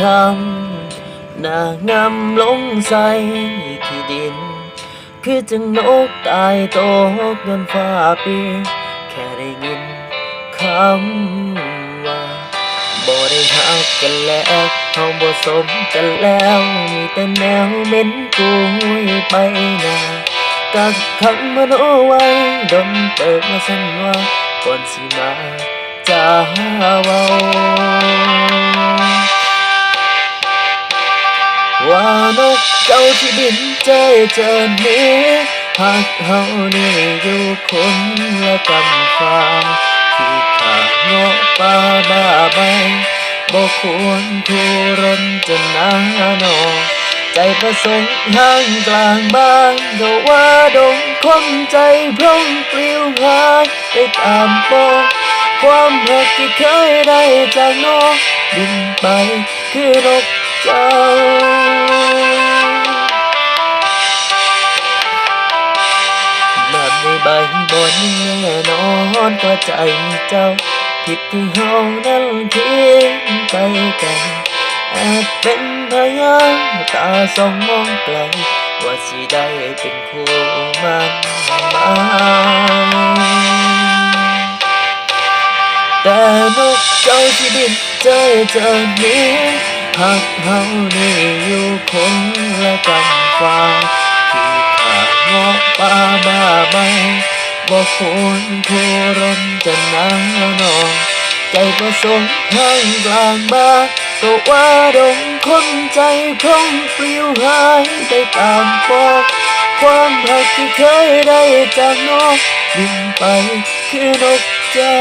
คำหน้างำลงใส่ที่ดิน คือจังนกตายตกเงินฟ้าปีแค่ได้ยินคำว่าบ่ได้หักกันแล้วเฮาบ่สมกันแล้ว มีแต่แนวเหม็นกุยไปนากักขังมันไว้ดนเติบมาสันว่าก่อนสิมา เว้าว่านกเจ้าที่บินใจเจอนี้หากเฮานี่อยู่คนละกำฟ้าที่ขาเงาะป่าบ้าใบบ่ควรทุรนจนนาหนอใจประสงค์ห่างกลางบ้านก็ว่าดงคนใจพร่องปลิวหายไปตามโปก ความหักที่เคยได้จากนกบินไปคือนกเจ้าแบบในใบบนแน่นอนก็ใจเจ้า ผิดที่เฮานั้นทิ้งไปกันอาจเป็นพยานตาสองมองไกลว่าสิได้เป็นคู่มันมา นกเจ้าที่บินใจเจอนี้หากเฮานี่อยู่คนละกำฟ้าที่ขาเงาะป่าบ้าใบบ่ควรทุรนจะหนานองใจประสงค์ทางกลางบ้านก็ว่าดงคนใจพร่องปลิวหายไปตามปอกความหักที่เคยได้จากนกบินไปคือนกเจ้า